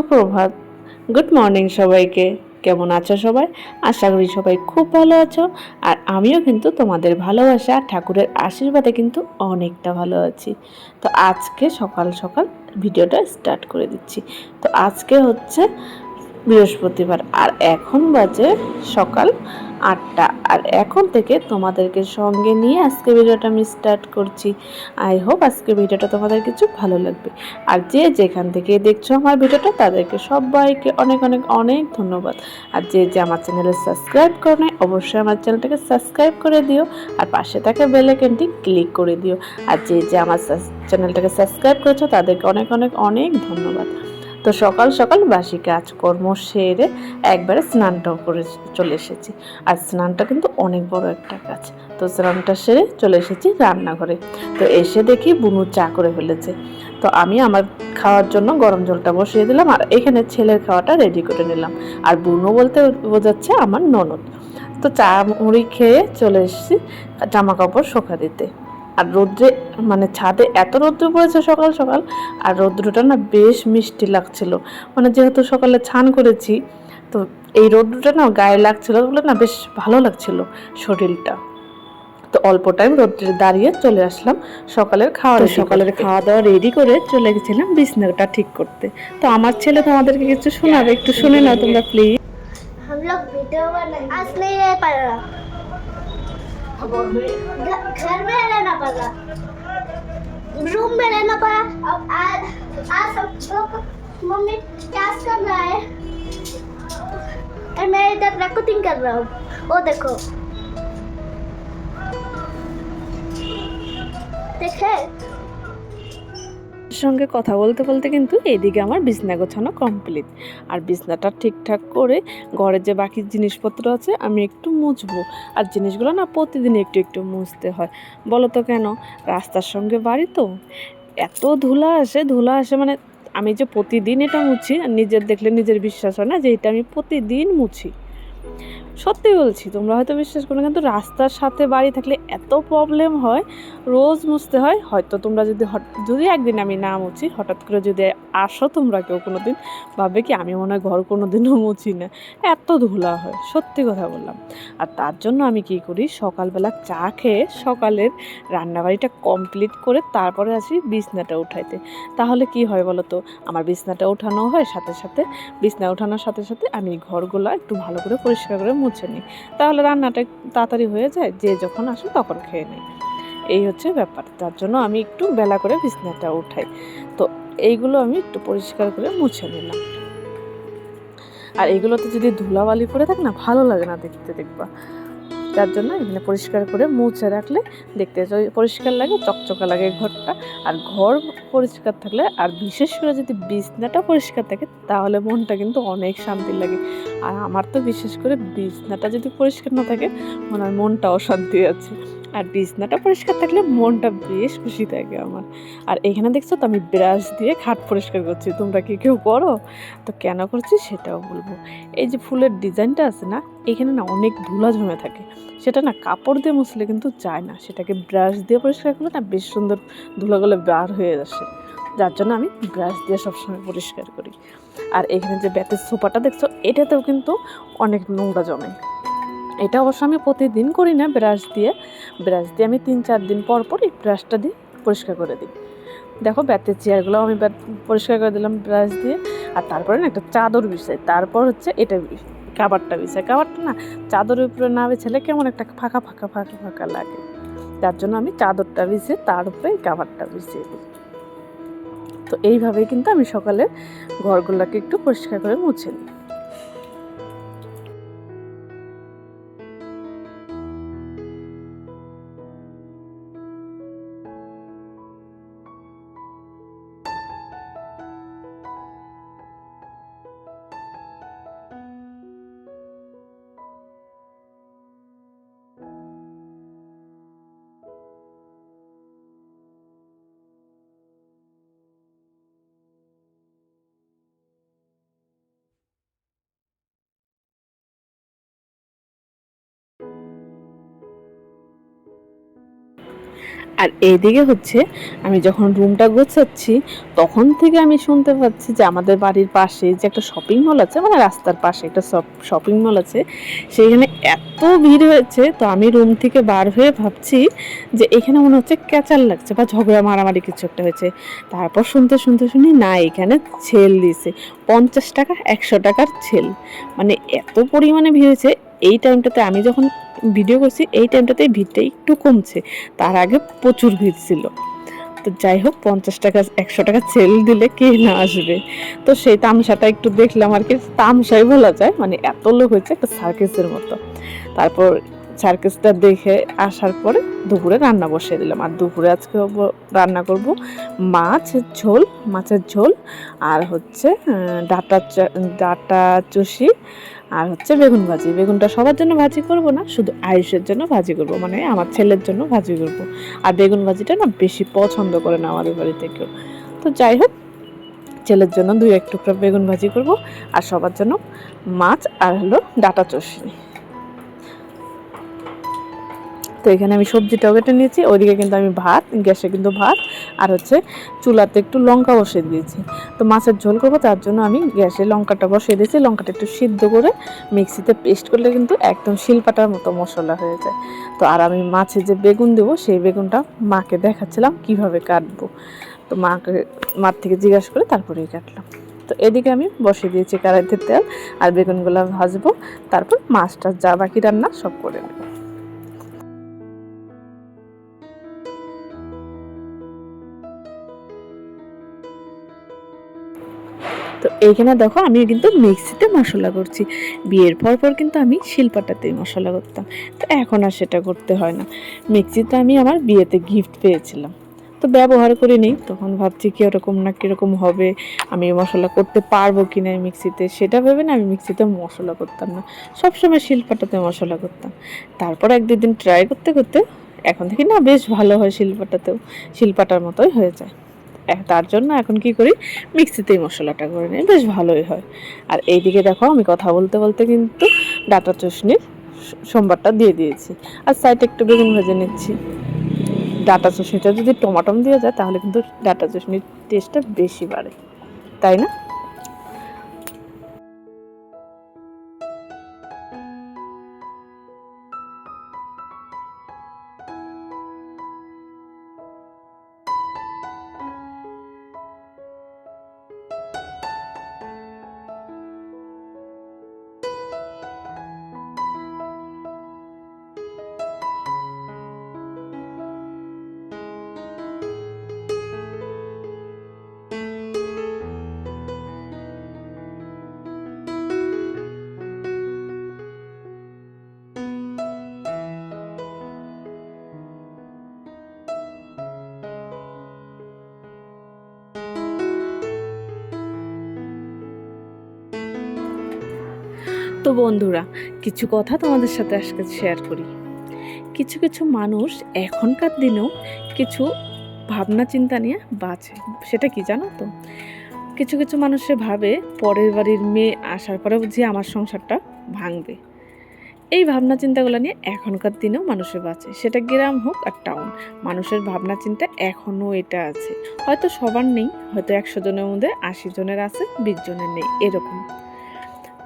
সুপ্রভাত। Good morning সবাইকে। কেমন আছো সবাই? আশা করি সবাই খুব ভালো আছো। আর আমিও কিন্তু তোমাদের ভালোবাসা আর ঠাকুরের আশীর্বাদে কিন্তু অনেকটা ভালো আছি। তো আজকে সকাল সকাল ভিডিওটা স্টার্ট করে দিচ্ছি। তো আজকে হচ্ছে বৃহস্পতিবার, আর এখন বাজে সকাল আটটা। আর এখন থেকে তোমাদেরকে সঙ্গে নিয়ে আজকে ভিডিওটা আমি স্টার্ট করছি। আই হোপ আজকে ভিডিওটা তোমাদের কিছু ভালো লাগবে। আর যে যেখান থেকে দেখছ আমার ভিডিওটা, তাদেরকে সবাইকে অনেক অনেক অনেক ধন্যবাদ। আর যে যে আমার চ্যানেলে সাবস্ক্রাইব করো নাই, অবশ্যই আমার চ্যানেলটাকে সাবস্ক্রাইব করে দিও। আর পাশে থাকা বেল আইকনটি ক্লিক করে দিও। আর যে যে আমার চ্যানেলটাকে সাবস্ক্রাইব করেছ, তাদেরকে অনেক অনেক অনেক ধন্যবাদ। তো সকাল সকাল বাসি কাজকর্ম সেরে একবারে স্নানটাও করে চলে এসেছি। আর স্নানটা কিন্তু অনেক বড় একটা কাজ। তো স্নানটা সেরে চলে এসেছি রান্নাঘরে। তো এসে দেখি বুনু চা করে ফেলেছে। তো আমি আমার খাওয়ার জন্য গরম জলটা বসিয়ে দিলাম আর এখানে ছেলের খাওয়াটা রেডি করে নিলাম। আর বুনু বলতে বোঝাচ্ছে আমার ননদ। তো চা মুড়ি খেয়ে চলে এসেছি জামা কাপড় শোকা দিতে। আর রৌদ্রে মানে ছাদে এত রৌদ্র পড়েছে সকাল সকাল আর রৌদ্রটা না বেশ মিষ্টি লাগছিল মানে যেহেতু সকালে ছান করেছি তো এই রৌদ্রটা না গায়ে লাগছিল বলে না বেশ ভালো লাগছিল শরীরটা তো অল্প টাইম রোদ্রে দাঁড়িয়ে চলে আসলাম সকালের খাওয়া সকালের খাওয়া দাওয়া রেডি করে চলে গেছিলাম বিছনাটা ঠিক করতে তো আমার ছেলে তোমাদেরকে কিছু শোনাবে একটু শুনে নাও তোমরা প্লিজ हम लोग वीडियो बनाए आज नहीं रह पा रहा घर में रहना पड़ा। रूम में रहना पड़ा। अब आज आज सब लोग मम्मी क्या कर रहा है। मैं इधर रिकॉर्डिंग कर रहा हूँ। वो देखो। देखे? সঙ্গে কথা বলতে বলতে কিন্তু এইদিকে আমার বিছনা গোছানো কমপ্লিট আর বিছনাটা ঠিকঠাক করে ঘরে যে বাকি জিনিসপত্র আছে আমি একটু মুছবো। আর জিনিসগুলো না প্রতিদিন একটু একটু মুছতে হয়। বলো তো কেন? রাস্তার সঙ্গে বাড়ি তো। এত ধুলা আসে ধুলা আসে মানে আমি যে প্রতিদিন এটা মুছি, আর নিজের দেখলে নিজের বিশ্বাস হয় না যে এটা আমি প্রতিদিন মুছি। সত্যি বলছি, তোমরা হয়তো বিশ্বাস করো কিন্তু রাস্তার সাথে বাড়ি থাকলে এত প্রবলেম হয়, রোজ মুছতে হয়। হয়তো তোমরা যদি যদি একদিন আমি না মুছি, হঠাৎ করে যদি আসো তোমরা কেউ কোনো দিন ভাববে কি আমি মনে হয় ঘর কোনো দিনও মুছি না। এত ধুলা হয়, সত্যি কথা বললাম। আর তার জন্য আমি কি করি, সকালবেলা চা খেয়ে সকালের রান্নাবাড়িটা কমপ্লিট করে তারপরে আসি বিছনাটা উঠাইতে। তাহলে কি হয় বলো তো আমার বিছনাটা ওঠানো হয় সাথে সাথে, বিছনা ওঠানোর সাথে সাথে আমি ঘরগুলো একটু ভালো করে পরিষ্কার করে মুছে নিই তাহলে রান্নাটা তাড়াতাড়ি হয়ে যায়, যে যখন আসে তখন খেয়ে নেয় এই হচ্ছে ব্যাপার। তার জন্য আমি একটু বেলা করে বিছনাটা উঠাই। তো এইগুলো আমি একটু পরিষ্কার করে মুছে নিলাম। আর এগুলোতে যদি ধুলাবালি পড়ে থাকে না, ভালো লাগে না দেখতে দেখবা। যার জন্য এখানে পরিষ্কার করে মুছে রাখলে দেখতে পরিষ্কার লাগে, চকচকা লাগে ঘরটা। আর ঘর পরিষ্কার থাকলে, আর বিশেষ করে যদি বিছনাটা পরিষ্কার থাকে, তাহলে মনটা কিন্তু অনেক শান্তি লাগে। আর আমার তো বিশেষ করে বিছনাটা যদি পরিষ্কার না থাকে, মনে হয় মনটা অশান্তি আছে। আর বিছনাটা পরিষ্কার থাকলে মনটা বেশ খুশি থাকে আমার। আর এখানে দেখছ তো আমি ব্রাশ দিয়ে খাট পরিষ্কার করছি, তোমরা কি কেউ করো? তো কেন করছি সেটাও বলব। এই যে ফুলের ডিজাইনটা আছে না, এখানে না অনেক ধুলা জমে থাকে। সেটা না কাপড় দিয়ে মুছলে কিন্তু যায় না, সেটাকে ব্রাশ দিয়ে পরিষ্কার করলে না বেশ সুন্দর ধুলাগুলো বার হয়ে আসে। যার জন্য আমি ব্রাশ দিয়ে সবসময় পরিষ্কার করি। আর এখানে যে ব্যাতের সোফাটা দেখছ, এটাতেও কিন্তু অনেক নোংরা জমে। এটা অবশ্য আমি প্রতিদিন করি না ব্রাশ দিয়ে। ব্রাশ দিয়ে আমি তিন চার দিন পর পর এই ব্রাশটা দিয়ে পরিষ্কার করে দিই। দেখো ব্যাতের চেয়ারগুলো আমি পরিষ্কার করে দিলাম ব্রাশ দিয়ে। আর তারপরে না একটা চাদর বিছাই। তারপর হচ্ছে এটা কাবারটা বিছাই। কাবারটা না চাদরের উপরে না বিছালে কেমন একটা ফাঁকা ফাঁকা ফাঁকা ফাঁকা লাগে। যার জন্য আমি চাদরটা বিছিয়ে তার উপরে কাবারটা বিছিয়ে দিই। তো এইভাবেই কিন্তু আমি সকালে ঘরগুলোকে একটু পরিষ্কার করে মুছে নিই। আর এইদিকে হচ্ছে আমি যখন রুমটা গোছাচ্ছি, তখন থেকে আমি শুনতে পাচ্ছি যে আমাদের বাড়ির পাশে যে একটা শপিং মল আছে মানে রাস্তার পাশে একটা শপিং মল আছে, সেইখানে এত ভিড় হয়েছে, তো আমি রুম থেকে বার হয়ে ভাবছি যে এখানে মনে হচ্ছে ক্যাচাল লাগছে বা ঝগড়া মারামারি কিছু একটা হয়েছে। তারপর শুনতে শুনতে শুনি, না, এখানে ছেল দিয়েছে। পঞ্চাশ টাকা, একশো টাকার ছেল মানে এত পরিমাণে ভিড় হয়েছে এই টাইমটাতে আমি যখন ভিডিও করছি, এই টাইমটাতে ভিড়টা একটু কমছে। তার আগে প্রচুর ভিড় ছিল। তো যাই হোক, পঞ্চাশ টাকা, একশো টাকা সেল দিলে কে না আসবে? তো সেই তামসাটা একটু দেখলাম আর কি। তামসাই বলা যায় মানে এত লোক হয়েছে একটা সার্কেসের মতো। তারপর সার্কেসটা দেখে আসার পরে দুপুরে রান্না বসিয়ে দিলাম। আর দুপুরে আজকে রান্না করব মাছের ঝোল মাছের ঝোল আর হচ্ছে ডাটা ডাটা চুষি আর হচ্ছে বেগুন ভাজি। বেগুনটা সবার জন্য ভাজি করব না, শুধু আয়ুষের জন্য ভাজি করব মানে আমার ছেলের জন্য ভাজি করব। আর বেগুন ভাজিটা না বেশি পছন্দ করে না আমাদের বাড়িতে কেউ। তো যাই হোক, ছেলের জন্য দুই এক টুকরা বেগুন ভাজি করব আর সবার জন্য মাছ আর হলো ডাটা চষনি তো এখানে আমি সবজিটাও কেটে নিয়েছি, ওইদিকে কিন্তু আমি ভাত, গ্যাসে কিন্তু ভাত, আর হচ্ছে চুলাতে একটু লঙ্কা বসিয়ে দিয়েছি। তো মাছের ঝোল করব, তার জন্য আমি গ্যাসে লঙ্কাটা বসিয়ে দিয়েছি, লঙ্কাটা একটু সিদ্ধ করে মিক্সিতে পেস্ট করলে কিন্তু একদম শিলপাটার মতো মশলা হয়ে যায়। তো আর আমি মাছে যে বেগুন দেবো, সেই বেগুনটা মাকে দেখাচ্ছিলাম কীভাবে কাটবো। তো মাকে, মার থেকে জিজ্ঞাসা করে তারপরেই কাটলাম। তো এদিকে আমি বসিয়ে দিয়েছি কড়াইতে তেল, আর বেগুনগুলো ভাজবো, তারপর মাছটা যা বাকি রান্না সব করে নেব। তো এইখানে দেখো আমি কিন্তু মিক্সিতে মশলা করছি। বিয়ের পর পর কিন্তু আমি শিলপাটাতেই মশলা করতাম। তো এখন আর সেটা করতে হয় না। মিক্সিতে আমি আমার বিয়েতে গিফট পেয়েছিলাম। তো ব্যবহার করে নিই। তখন ভাবছি কি কীরকম না কীরকম হবে? আমি মশলা করতে পারব কি না মিক্সিতে? সেটা ভেবে না আমি মিক্সিতে মশলা করতাম না। সবসময় শিলপাটাতে মশলা করতাম। তারপর এক দুদিন ট্রাই করতে করতে এখন থেকে না, বেশ ভালো হয় শিলপাটাতেও। শিলপাটার মতোই হয়ে যায়। তার জন্য এখন কি করি? মিক্সিতেই মশলাটা করে নিই। বেশ ভালোই হয়। আর এইদিকে দেখো, আমি কথা বলতে বলতে কিন্তু ডাটা চশনির স- সোমবারটা দিয়ে দিয়েছি। আর সাইডে একটু বেগুন ভেজে নিচ্ছি। ডাটা চশনিটা যদি টমাটম দিয়ে যায়, তাহলে কিন্তু ডাটা চশনির টেস্টটা বেশি বাড়ে। তাই না? তো বন্ধুরা, কিছু কথা তোমাদের সাথে আজকে শেয়ার করি। কিছু কিছু মানুষ এখনকার দিনেও কিছু ভাবনা, চিন্তা নিয়ে বাঁচে। সেটা কি জানো তো? কিছু কিছু মানুষে ভাবে পরের বাড়ির মেয়ে আসার পরে বুঝি আমার সংসারটা ভাঙবে। এই ভাবনা, চিন্তাগুলো নিয়ে এখনকার দিনেও মানুষে বাঁচে। সেটা গ্রাম হোক আর টাউন মানুষের ভাবনা, চিন্তা এখনও এটা আছে। হয়তো সবার নেই, হয়তো একশো জনের মধ্যে আশি জনের আছে, বিশ জনের নেই, এরকম।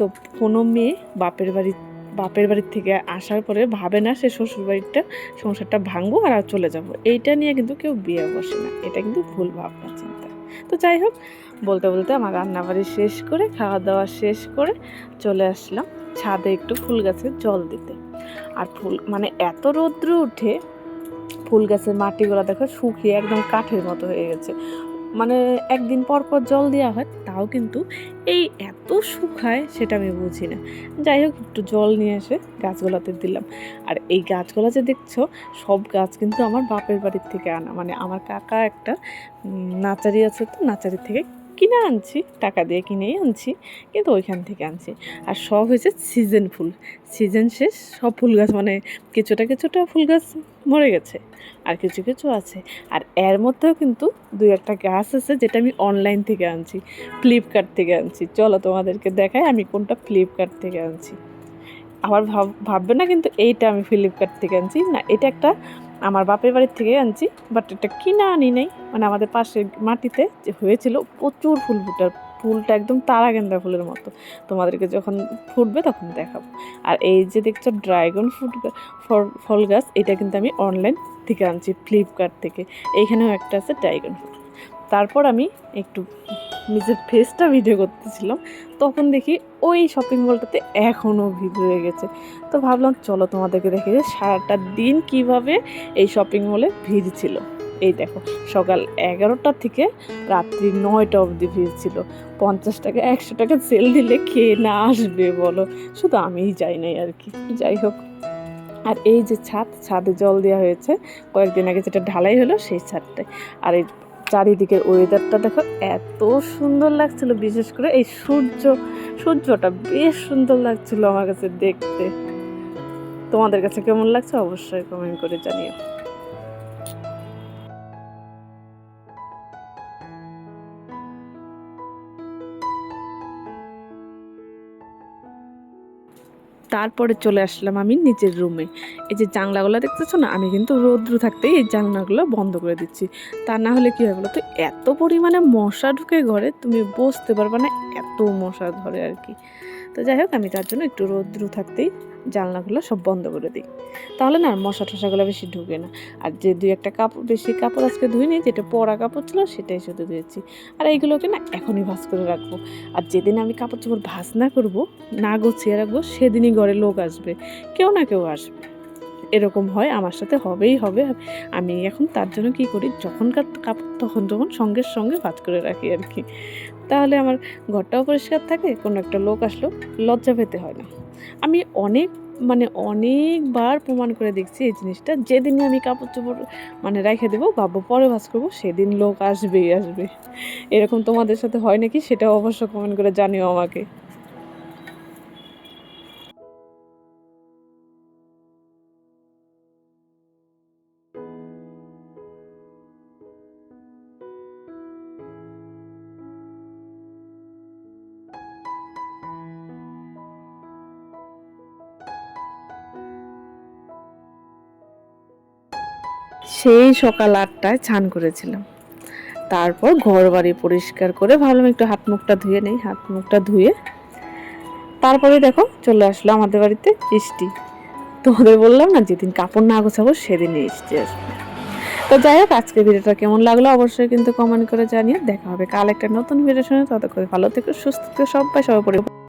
তো কোনো মেয়ে বাপের বাড়ি, বাপের বাড়ির থেকে আসার পরে ভাবে না সে শ্বশুর বাড়িটা সংসারটা ভাঙবো আর চলে যাব। এইটা নিয়ে কিন্তু কেউ বিয়ে বসে না। এটা কিন্তু ভুল ভাবনা, চিন্তা। তো যাই হোক, বলতে বলতে আমার রান্নাবাড়ি শেষ করে খাওয়া দাওয়া শেষ করে চলে আসলাম ছাদে একটু ফুল গাছে জল দিতে। আর ফুল মানে এত রৌদ্র উঠে ফুল গাছের মাটিগুলো দেখো শুকিয়ে একদম কাঠের মতো হয়ে গেছে। মানে একদিন পর পর জল দেওয়া হয়, তাও কিন্তু এই এত শুকায় সেটা আমি বুঝি না। যাই হোক, একটু জল নিয়ে এসে গাছগুলোতে দিলাম। আর এই গাছগুলা যে দেখছ, সব গাছ কিন্তু আমার বাপের বাড়ির থেকে আনা। মানে আমার কাকা একটা নাচারি আছে তো, নাচারি থেকে কিনে আনছি, টাকা দিয়ে কিনেই আনছি, কিন্তু ওইখান থেকে আনছি। আর সব হয়েছে সিজন ফুল। সিজন শেষ, সব ফুল গাছ মানে কিছুটা কিছুটা ফুল গাছ মরে গেছে, আর কিছু কিছু আছে। আর এর মধ্যেও কিন্তু দু একটা গাছ আছে যেটা আমি অনলাইন থেকে আনছি ফ্লিপকার্ট থেকে আনছি। চলো তোমাদেরকে দেখাই আমি কোনটা ফ্লিপকার্ট থেকে আনছি। আবার ভাব, ভাববে না কিন্তু এইটা আমি ফ্লিপকার্ট থেকে আনছি। না, এটা একটা আমার বাপের বাড়ির থেকে আনছি বাট এটা কিনা আনি নাই। মানে আমাদের পাশে মাটিতে যে হয়েছিল, প্রচুর ফুল ফুটার ফুলটা একদম তারা গেন্দা ফুলের মতো। তোমাদেরকে যখন ফুটবে তখন দেখাবো। আর এই যে দেখছ, ড্রাগন ফ্রুট গা- ফল- গাছ, এটা কিন্তু আমি অনলাইন থেকে আনছি ফ্লিপকার্ট থেকে। এইখানেও একটা আছে ড্রাগন ফ্রুট তারপর আমি একটু নিজের ফেসটা ভিডিও করতেছিলাম, তখন দেখি ওই শপিং মলটাতে এখনও ভিড় রয়ে গেছে। তো ভাবলাম, চলো তোমাদেরকে দেখে যে সারাটা দিন কীভাবে এই শপিং মলে ভিড় ছিল। এই দেখো, সকাল এগারোটা থেকে রাত্রি নয়টা অবধি ভিড় ছিল। পঞ্চাশ টাকা, একশো টাকা সেল দিলে খেয়ে না আসবে বলো? শুধু আমিই যাই নাই আর কি। যাই হোক, আর এই যে ছাদ, ছাদে জল দেওয়া হয়েছে, কয়েকদিন আগে যেটা ঢালাই হলো সেই ছাদটায়। আর এই চারিদিকের ওয়েদারটা দেখো এত সুন্দর লাগছিল, বিশেষ করে এই সূর্য, সূর্যটা বেশ সুন্দর লাগছিল আমার কাছে দেখতে। তোমাদের কাছে কেমন লাগছে অবশ্যই কমেন্ট করে জানিও। তারপরে চলে আসলাম আমি নিজের রুমে। এই যে জানলাগুলো দেখতেছো না, আমি কিন্তু রৌদ্র থাকতেই এই জানলাগুলো বন্ধ করে দিচ্ছি। তা না হলে কী হয় বলো তো, এত পরিমাণে মশা ঢুকে ঘরে, তুমি বসতে পারবে না এত মশা ধরে আর কি। তো যাই হোক, আমি তার জন্য একটু রৌদ্র থাকতেই জানলাগুলো সব বন্ধ করে দিই। তাহলে না আর মশা টশাগুলো বেশি ঢুকে না। আর যে দুই একটা কাপড় বেশি কাপড় আজকে ধুই ধুইনি, যেটা পরা কাপড় ছিল সেটাই শুধু ধুয়েছি আর এইগুলোকে না এখনই ভাজ করে রাখব। আর যেদিন আমি কাপড় চোপড় ভাজ না করব, না গুছিয়ে রাখব, সেদিনই ঘরে লোক আসবে। কেউ না কেউ আসবে। এরকম হয়, আমার সাথে হবেই হবে। আমি এখন তার জন্য কি করি যখনকার কাপড় তখন তখন সঙ্গে সঙ্গে ভাজ করে রাখি আর কি। তাহলে আমার ঘরটাও পরিষ্কার থাকে, কোনো একটা লোক আসলো, লজ্জা পেতে হয় না। আমি অনেক মানে অনেকবার প্রমাণ করে দেখছি এই জিনিসটা। যেদিন আমি কাপড় চোপড় মানে রেখে দেবো বাবু পরে ভাজ করব, সেদিন লোক আসবেই, আসবে। এরকম তোমাদের সাথে হয় নাকি সেটাও অবশ্য কমেন্ট করে জানিও আমাকে। সেই সকাল আটটায় ছান করেছিলাম। তারপর ঘর বাড়ি পরিষ্কার করে ভাবলাম একটু হাত মুখটা ধুয়ে নেই, হাত মুখটা ধুয়ে তারপরে দেখো চলে আসলো আমাদের বাড়িতে বৃষ্টি তোমাদের বললাম না, যেদিন কাপড় না গোছাবো সেদিনই বৃষ্টি আসবে। তো যাই হোক, আজকে ভিডিওটা কেমন লাগল অবশ্যই কিন্তু কমেন্ট করে জানিয়ে দেখা হবে কাল একটা নতুন ভিডিও শুনে ততক্ষণ ভালো থেকো, সুস্থ থেকে, সবাই সবাই পরিবার